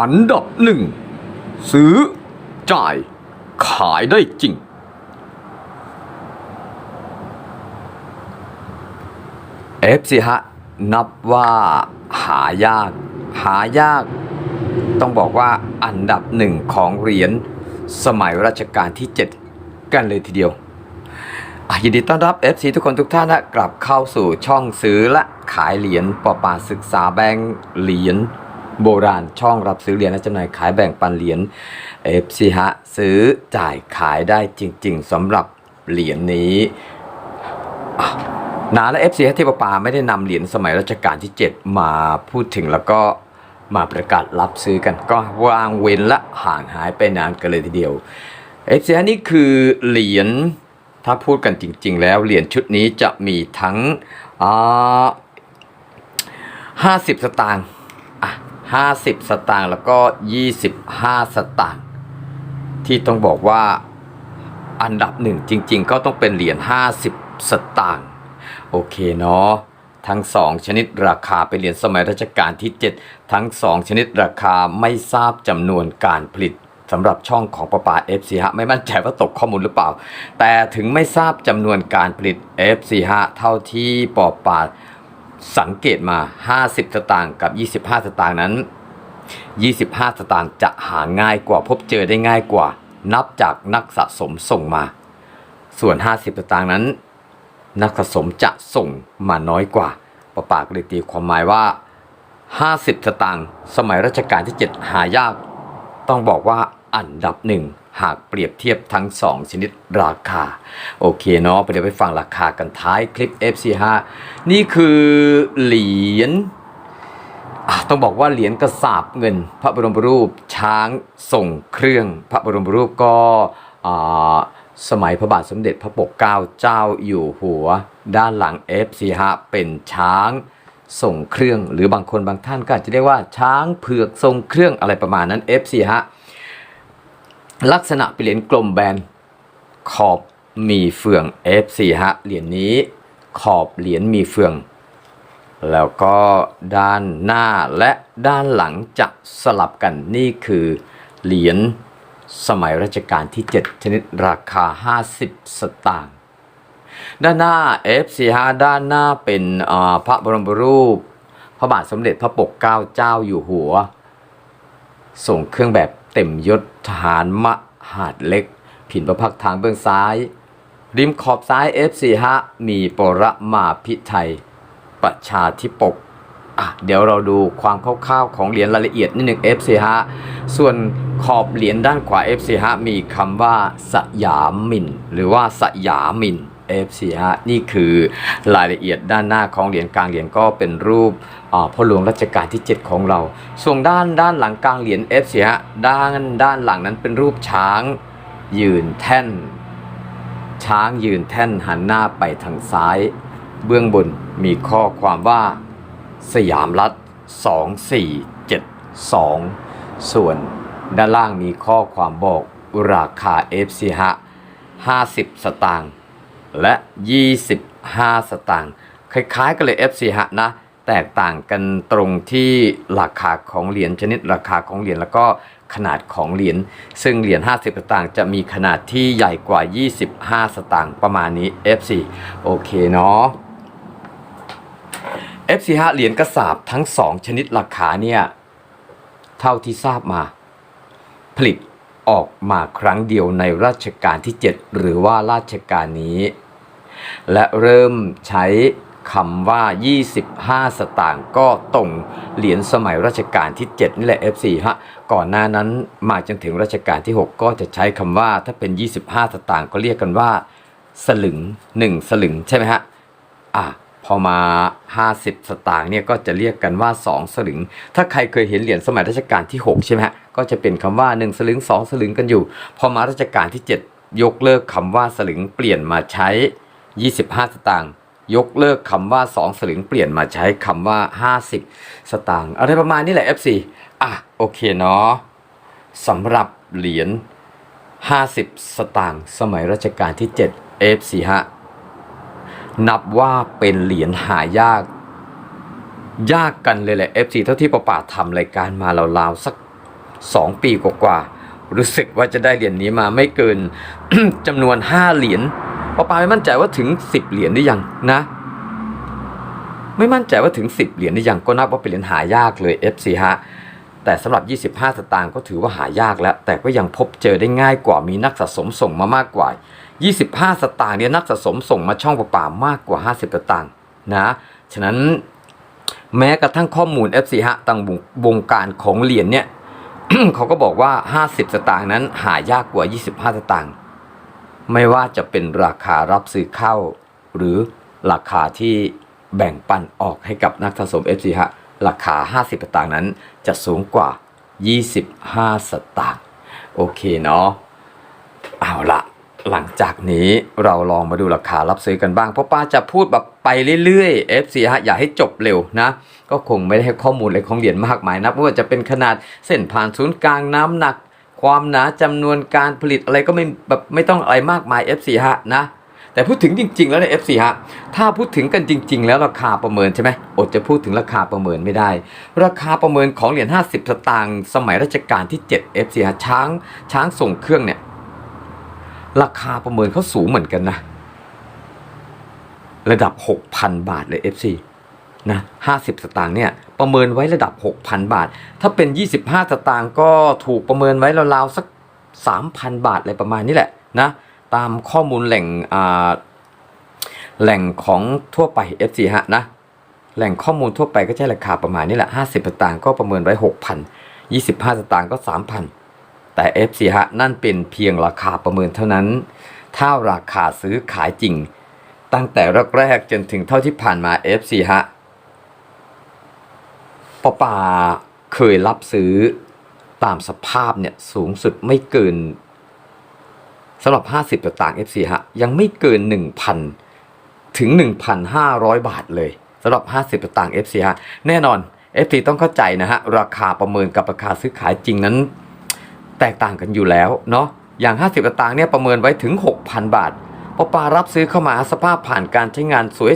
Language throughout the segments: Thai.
อันดับหนึ่งซื้อ จ่าย ขายได้จริง เอฟซีฮะ นับว่าหายาก หายาก ต้องบอกว่าอันดับหนึ่งของเหรียญสมัยรัชกาลที่ 7 กันเลยทีเดียวยินดีต้อนรับ FC ทุกคนทุกท่านนะกลับเข้าสู่ช่องซื้อและขายเหรียญปอปาศึกษาแบงค์เหรียญ โบราณช่องรับซื้อเหรียญและจำหน่ายขายแบ่งปันเหรียญ FC ฮะซื้อจ่ายขายได้จริง ๆสำหรับเหรียญนี้นาและ FC ที่ปะปาไม่ได้นำเหรียญสมัยรัชกาลที่ 7 มาพูดถึงแล้วก็มาประกาศรับซื้อกันก็วางเว้นและห่างหายไปนานกันเลยทีเดียว FC นี่คือเหรียญถ้าพูดกันจริง ๆ แล้วเหรียญชุดนี้จะมีทั้งอ่าห้าสิบสตางค์ อะห้าสิบสตางค์แล้วก็ยี่สิบห้าสตางค์ที่ต้องบอกว่าอันดับหนึ่งจริง ๆ ก็ต้องเป็นเหรียญ50 สตางค์โอเคเนาะทั้ง 2 ชนิดราคาเป็นเหรียญสมัยรัชกาลที่ 7 ทั้ง 2 ชนิดราคาไม่ทราบจำนวนการผลิตสำหรับช่องของประปา FC ฮะไม่มั่นใจว่าตกข้อมูลหรือเปล่า แต่ถึงไม่ทราบจำนวนการผลิต FC ฮะเท่าที่ปอปา สังเกตมา 50 สตางค์กับ 25 สตางค์นั้น 25 สตางค์จะหาง่ายกว่าพบเจอได้ง่ายกว่า นับจากนักสะสมส่งมา ส่วน 50 สตางค์นั้น นักสะสมจะส่งมาน้อยกว่าประปากเลยตีความหมายว่า 50 สตางค์สมัยรัชกาลที่ 7 หายาก ต้องบอกว่า อันดับหนึ่งหากเปรียบเทียบทั้ง 2 ชนิดราคา โอเคเนาะไปเดี๋ยวไปฟังราคากันท้ายคลิป FC5 นี่คือเหรียญต้องบอกว่าเหรียญกระสาบเงิน พระบรมรูปช้างส่งเครื่อง พระบรมรูปก็สมัยพระบาทสมเด็จพระปกเกล้าเจ้าอยู่หัว ด้านหลัง F4 ฮะเป็นช้างส่งเครื่อง หรือบางคนบางท่านก็อาจจะเรียกว่าช้างเผือกทรงเครื่องอะไรประมาณนั้น F4 ฮะ ลักษณะเป็นเหรียญกลมแบน ขอบมีเฟือง F4 ฮะ เหรียญนี้ขอบเหรียญมีเฟือง แล้วก็ด้านหน้าและด้านหลังจะสลับกันนี่คือเหรียญสมัยรัชกาลที่ 7 ชนิดราคา 50 สตางค์ด้านหน้า F45 ด้านหน้าเป็นพระบรมรูป พระบาทสมเด็จพระปกเกล้าเจ้าอยู่หัวส่งเครื่องแบบ เต็มยศทหารมหาดเล็ก ผินประพักทางเบื้องซ้าย ริมขอบซ้าย F45 มีปรมาพิไทยประชาธิปกอะเดี๋ยวเราดูความคร่าวๆของเหรียญรายละเอียดนิดหนึ่ง FC ฮะส่วนขอบเหรียญด้านขวา FC ฮะมีคำว่าสยามมิน หรือว่าสยามิน FC ฮะนี่คือรายละเอียดด้านหน้าของเหรียญกลางเหรียญก็เป็นรูปพ่อหลวงรัชกาลที่ 7 ของเรา ส่วนด้านด้านหลังกลางเหรียญ FC ฮะด้านด้านหลังนั้นเป็นรูปช้างยืนแท่น ช้างยืนแท่นหันหน้าไปทางซ้าย เบื้องบนมีข้อความว่าสยามรัฐ 2472 ส่วนด้านล่างมีข้อความบอกราคา FC ฮะ50 สตางค์ และ 25 สตางค์คล้ายๆกันเลย FC ฮะนะแตกต่างกันตรงที่ราคาของเหรียญชนิดราคาของเหรียญแล้วก็ขนาดของเหรียญซึ่งเหรียญ 50 สตางค์จะมีขนาดที่ใหญ่กว่า 25 สตางค์ประมาณนี้ FC โอเคเนาะ F45 เหรียญกระสาบทั้ง 2 ชนิดราคาเนี่ย เท่าที่ทราบมา ผลิต ออกมาครั้งเดียวในรัชกาลที่ 7 หรือว่าราชการนี้ และเริ่มใช้คำว่า 25 สตางค์ก็ตรงเหรียญสมัยรัชกาลที่ 7 นี่แหละ F4 ฮะ ก่อนหน้านั้นมาจนถึงรัชกาลที่ 6 ก็จะใช้คำว่าถ้าเป็น 25 สตางค์ก็เรียกกันว่า สลึง 1 สลึงใช่ไหมฮะ อะ พอมา 50 สตางค์เนี่ยก็จะเรียกกันว่า 2 สลึง ถ้าใครเคยเห็นเหรียญสมัยรัชกาลที่ 6 ใช่ไหมฮะก็จะเป็นคำว่า 1 สลึง 2 สลึงกันอยู่ พอมารัชกาลที่ 7 ยกเลิกคำว่าสลึงเปลี่ยนมาใช้ 25 สตางค์ยกเลิกคำว่า 2 สลึงเปลี่ยนมาใช้คำว่า 50 สตางค์อะไรประมาณนี้แหละ FC อะโอเคเนาะสำหรับเหรียญ50 สตางค์สมัยรัชกาลที่ 7 F4 ฮะ นับว่าเป็นเหรียญหายาก ยากกันเลยแหละ FC เท่าที่ประปาทำรายการมาเราวๆสัก 2 ปีกว่าๆรู้สึกว่าจะได้เหรียญนี้มาไม่เกินจำนวน 5 เหรียญปอปาไม่มั่นใจว่าถึง 10 เหรียญหรือยังนะ ไม่มั่นใจว่าถึง 10 เหรียญหรือยังก็นับว่าเป็นเหรียญหายากเลย FC ฮะแต่สำหรับ 25 สตางค์ก็ถือว่าหายากแล้ว แต่ก็ยังพบเจอได้ง่ายกว่ามีนักสะสมส่งมามากกว่า 25 สตางค์เนี่ยนักสะสมส่งมาช่องปะป่ามากกว่า 50 สตางค์นะ ฉะนั้นแม้กระทั่งข้อมูล FC ฮะตังวงการของเหรียญเนี่ยเขาก็บอกว่า 50 สตางค์นั้นหายากกว่า 25 สตางค์ไม่ว่าจะเป็นราคารับซื้อเข้า หรือราคาที่แบ่งปันออกให้กับนักสะสม FC ฮะราคา 50 สตางค์นั้นจะสูงกว่า 25 สตางค์โอเคเนาะเอาละ หลังจากนี้เราลองมาดูราคารับซื้อกันบ้าง เพราะป้าจะพูดแบบไปเรื่อยๆ FC ฮะอย่าให้จบเร็วนะ ก็คงไม่ได้ให้ข้อมูลอะไรของเหรียญมากมายนะไม่ว่าจะเป็นขนาดเส้นผ่านศูนย์กลางน้ำหนัก ความหนาจำนวนการผลิตอะไรก็ไม่แบบไม่ต้องอะไรมากมาย F4 ฮะนะแต่พูดถึงจริง ๆ แล้วใน F4 ฮะ ถ้าพูดถึงกันจริง ๆ แล้วราคาประเมินใช่ไหมอดจะพูดถึงราคาประเมินไม่ได้ ราคาประเมินของเหรียญ50 สตางค์สมัยรัชกาลที่ 7 F4 ฮะช้างช้างส่งเครื่องเนี่ย ราคาประเมินเขาสูงเหมือนกันนะ ระดับ 6,000 บาทเลย F4 นะ50 สตางค์เนี่ยประเมินไว้ระดับ 6,000 บาท ถ้าเป็น 25 สตางค์ก็ถูกประเมินไว้ราวๆสัก 3,000 บาทอะไรประมาณนี้แหละนะตามข้อมูลแหล่งแหล่งของทั่วไป FC ฮะนะแหล่งข้อมูลทั่วไปก็ใช้ราคาประมาณนี้แหละ 50 สตางค์ก็ประเมินไว้ 6,000 25 สตางค์ก็ 3,000 แต่ FC ฮะนั่นเป็นเพียงราคาประเมินเท่านั้น ถ้าราคาซื้อขายจริง ตั้งแต่แรกๆจนถึงเท่าที่ผ่านมา FC ฮะป้าป่าเคยรับซื้อตามสภาพเนี่ยสูงสุดไม่เกินสำหรับ 50สตาง FC ฮะยังไม่เกิน 1,000 ถึง 1,500 บาทเลยสำหรับ 50สตาง FC ฮะแน่นอน FC ต้องเข้าใจนะฮะราคาประเมินกับราคาซื้อขายจริงนั้น แตกต่างกันอยู่แล้วเนาะอย่าง 50สตางค์เนี่ยประเมินไว้ถึง 6,000 บาทป้าปารับซื้อเข้ามาสภาพผ่านการใช้งานสวย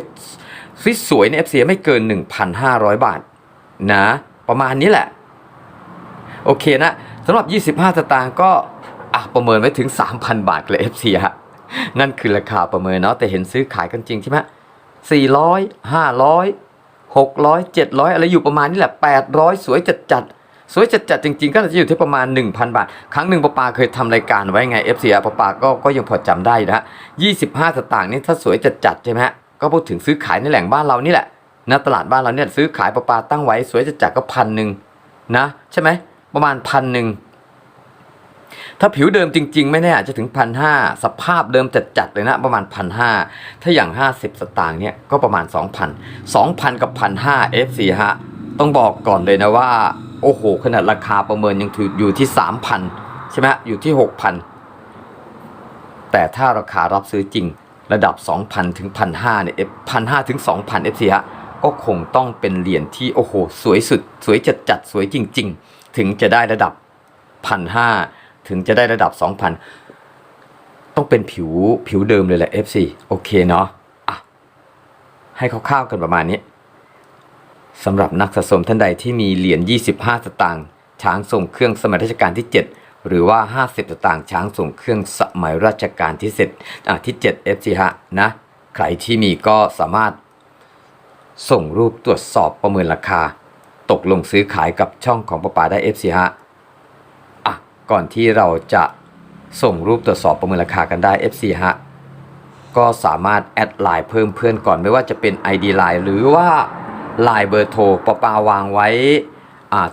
สวยใน FC ไม่เกิน 1,500 บาทนะประมาณนี้แหละ โอเคนะสำหรับ 25 สตางค์ก็อะประเมินไว้ถึง 3,000 บาทเลย FC ฮะนั่นคือราคาประเมินเนาะแต่เห็นซื้อขายกันจริงใช่ไหม400 500 600 700อะไรอยู่ประมาณนี้แหละ800สวยจัดจัดๆ สวยจัดจัดๆจริงๆ ก็จะอยู่ที่ประมาณ 1,000 บาท ครั้งหนึ่งปาปาเคยทำรายการไว้ไง FC อะปาปาก็ก็ยังพอจำได้นะ25สตางค์นี่ถ้าสวยจัดจัดๆใช่ไหมฮะก็พูดถึงซื้อขายในแหล่งบ้านเรานี่แหละนะตลาดบ้านเราเนี่ยซื้อขายปปาตั้งไว้ สวยจะจัดก็พันหนึ่งนะใช่ไหมประมาณพันหนึ่งถ้าผิวเดิมจริง ๆ ไม่แน่อาจจะถึงพันห้าสภาพเดิมจัดๆเลยนะ ประมาณพันห้าถ้าอย่างห้าสิบสตางค์เนี่ยก็ประมาณสองพันสองพันกับพันห้าเอฟซีฮะต้องบอกก่อนเลยนะว่า โอ้โห ขนาดราคาประเมินยังถืออยู่ที่สามพันใช่ไหมอยู่ที่หกพันแต่ถ้าราคารับซื้อจริงระดับ 2,000 ถึง 1,500 เนี่ยพันห้าถึง 2,000 FC ฮะก็คงต้องเป็นเหรียญที่ โอ้โห สวยสุด สวยจัดจัดสวยจริง ๆ ถึงจะได้ระดับ 1,500 ถึงจะได้ระดับ 2,000 ต้องเป็นผิวผิวเดิมเลยแหละ FC โอเคเนาะอะให้คร่าวๆกันประมาณนี้ สำหรับนักสะสมท่านใดที่มีเหรียญ 25 สตางค์ช้างส่งเครื่องสมัยรัชกาลที่ 7 หรือว่า 50 สตางค์ช้างส่งเครื่องสมัยรัชกาลที่เสร็จอะที่ 7 FC ฮะนะ ใครที่มีก็สามารถส่งรูปตรวจสอบประเมินราคา ตกลงซื้อขายกับช่องของปะปาได้ FC ฮะอะก่อนที่เราจะส่งรูปตรวจสอบประเมินราคากันได้ FC ฮะก็สามารถแอดไลน์เพิ่มเพื่อนก่อนไม่ว่าจะเป็น ID ไลน์หรือว่า ลน์เบอร์โทรปะปาวางไว้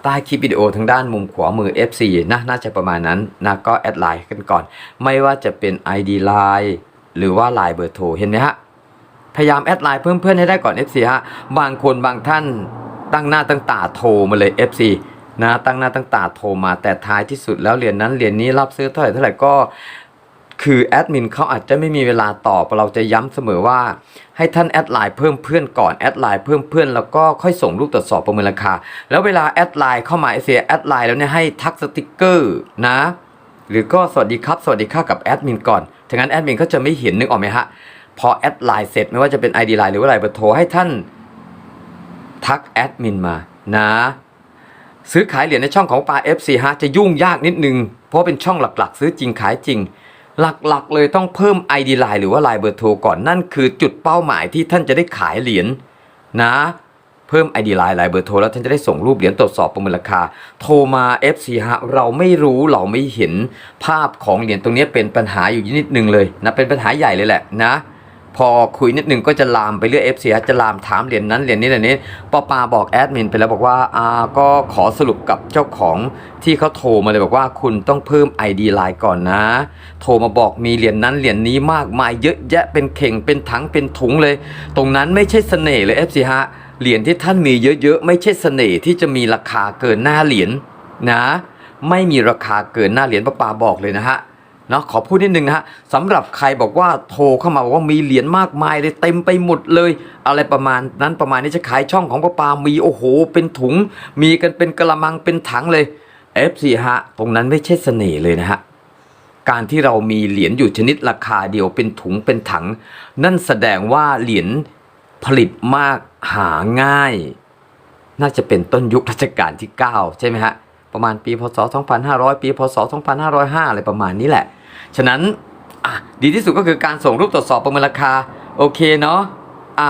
ใต้คลิปวิดีโอทางด้านมุมขวามือ F4 นะน่าจะประมาณนั้นนะก็แอดไลน์กันก่อน ไม่ว่าจะเป็น ID ไลน์หรือว่าลน์เบอร์โทรเห็นไหมฮะพยายามแอดไลน์เพื่อนๆให้ได้ก่อน FC ฮะบางคนบางท่านตั้งหน้าตั้งตาโทรมาเลย FC นะตั้งหน้าตั้งตาโทรมาแต่ท้ายที่สุดแล้วเหรียญนั้นเหรียญนี้รับซื้อเท่าไหร่เท่าไหร่ก็ คือแอดมินเขาอาจจะไม่มีเวลาตอบเราจะย้ำเสมอว่า ให้ท่านแอดไลน์เพิ่มเพื่อนก่อนแอดไลน์เพิ่มเพื่อนแล้วก็ค่อยส่งรูปตรวจสอบประเมินราคา แล้วเวลาแอดไลน์เข้ามาเสียแอดไลน์แล้วเนี่ยให้ทักสติกเกอร์นะ หรือก็สวัสดีครับสวัสดีค่ะกับแอดมินก่อนถ้างั้นแอดมินก็จะไม่เห็นนึกออกไหมฮะพอแอดไลน์เสร็จไม่ว่าจะเป็น ID ไลน์หรือว่าไลน์เบอร์โทรให้ท่านทักแอดมินมานะซื้อขายเหรียญในช่องของปา FC ฮะจะยุ่งยากนิดนึง เพราะเป็นช่องหลักๆ ซื้อจริงขายจริง หลักๆ เลยต้องเพิ่ม ID Line หรือว่า Line เบอร์โทรก่อนนั่นคือจุดเป้าหมายที่ท่านจะได้ขายเหรียญนะ เพิ่ม ID Line ไลน์เบอร์โทรแล้วท่านจะได้ส่งรูปเหรียญตรวจสอบประเมินราคา โทรมา FC ฮะเราไม่รู้เราไม่เห็นภาพของเหรียญตรงนี้เป็นปัญหาอยู่นิดนึงเลยนะเป็นปัญหาใหญ่เลยแหละนะ พอคุยนิดนึงก็จะลามไปเรื่อย FC ฮะจะลามถามเหรียญนั้นเหรียญนี้เหรียญนี้ปอปาบอกแอดมินไปแล้วบอกว่าอ่าก็ขอสรุปกับเจ้าของที่เขาโทรมาเลยบอกว่าคุณต้องเพิ่ม ID Line ก่อนนะ โทรมาบอกมีเหรียญนั้นเหรียญนี้มากมายเยอะแยะเป็นเข่งเป็นถังเป็นถุงเลย ตรงนั้นไม่ใช่เสน่ห์เลย FC ฮะเหรียญที่ท่านมีเยอะๆไม่ใช่เสน่ห์ที่จะมีราคาเกินหน้าเหรียญนะ ไม่มีราคาเกินหน้าเหรียญป้าปาบอกเลยนะฮะ นาะขอพูดนิดนึงนะฮะสำหรับใครบอกว่าโทรเข้ามาบอกว่ามีเหรียญมากมายเลยเต็มไปหมดเลย อะไรประมาณนั้นประมาณนี้จะขายช่องของป้าปามีโอ้โห เป็นถุง มีกันเป็นกระมังเป็นถังเลย F4 ฮะตรงนั้นไม่ใช่เสน่ห์เลยนะฮะการที่เรามีเหรียญอยู่ชนิดราคาเดียวเป็นถุงเป็นถัง นั่นแสดงว่าเหรียญผลิตมากหาง่าย น่าจะเป็นต้นยุครัชกาลที่ 9 ใช่ไหมฮะประมาณปีพศ 2500 ปีพศ 2505 อะไรประมาณนี้แหละ ฉะนั้นอะดีที่สุดก็คือการส่งรูปตรวจสอบประเมินราคา โอเคเนาะอะ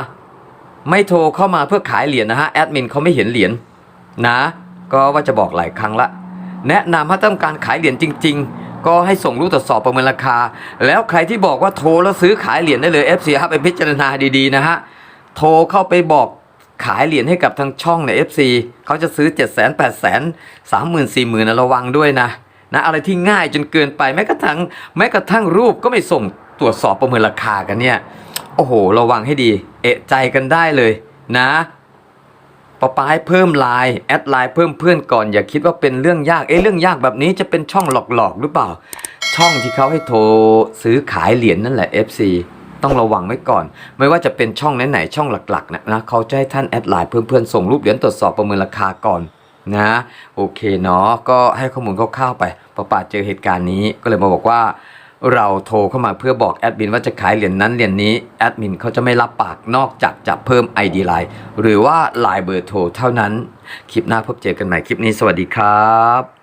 ไม่โทรเข้ามาเพื่อขายเหรียญนะฮะแอดมินเขาไม่เห็นเหรียญนะ ก็ว่าจะบอกหลายครั้งละ แนะนำถ้าต้องการขายเหรียญจริง ๆ ก็ให้ส่งรูปตรวจสอบประเมินราคา แล้วใครที่บอกว่าโทรแล้วซื้อขายเหรียญได้เลย FC ครับไปพิจารณาดีๆนะฮะโทรเข้าไปบอกขายเหรียญให้กับทางช่องใน FC เขาจะซื้อ 7 0 0 0 0 0 8 0 0 0 0 3 0 0 0 0 4 0 0 0 0นะระวังด้วยนะ นะอะไรที่ง่ายจนเกินไปแม้กระทั่งแม้กระทั่งรูปก็ไม่ส่งตรวจสอบประเมินราคากันเนี่ยโอ้โห ระวังให้ดี เอะใจกันได้เลยนะปอปาให้เพิ่มไลน์แอดไลน์เพิ่มเพื่อนก่อนอย่าคิดว่าเป็นเรื่องยากเอ๊ะเรื่องยากแบบนี้จะเป็นช่องหลอกๆหรือเปล่า ช่องที่เขาให้โทรซื้อขายเหรียญนั่นแหละ FC ต้องระวังไว้ก่อน ไม่ว่าจะเป็นช่องไหนๆช่องหลักๆนะนะเขาจะให้ท่านแอดไลน์เพื่อนๆส่งรูปเหรียญตรวจสอบประเมินราคาก่อน นะ โอเคเนาะก็ให้ข้อมูลคร่าวๆไปพอป่าเจอเหตุการณ์นี้ก็เลยมาบอกว่า เราโทรเข้ามาเพื่อบอกแอดมินว่าจะขายเหรียญนั้นเหรียญนี้แอดมินเขาจะไม่รับปากนอกจากจะเพิ่ม ID ไลน์หรือว่าลายเบอร์โทรเท่านั้น คลิปหน้าพบเจอกันใหม่คลิปนี้สวัสดีครับ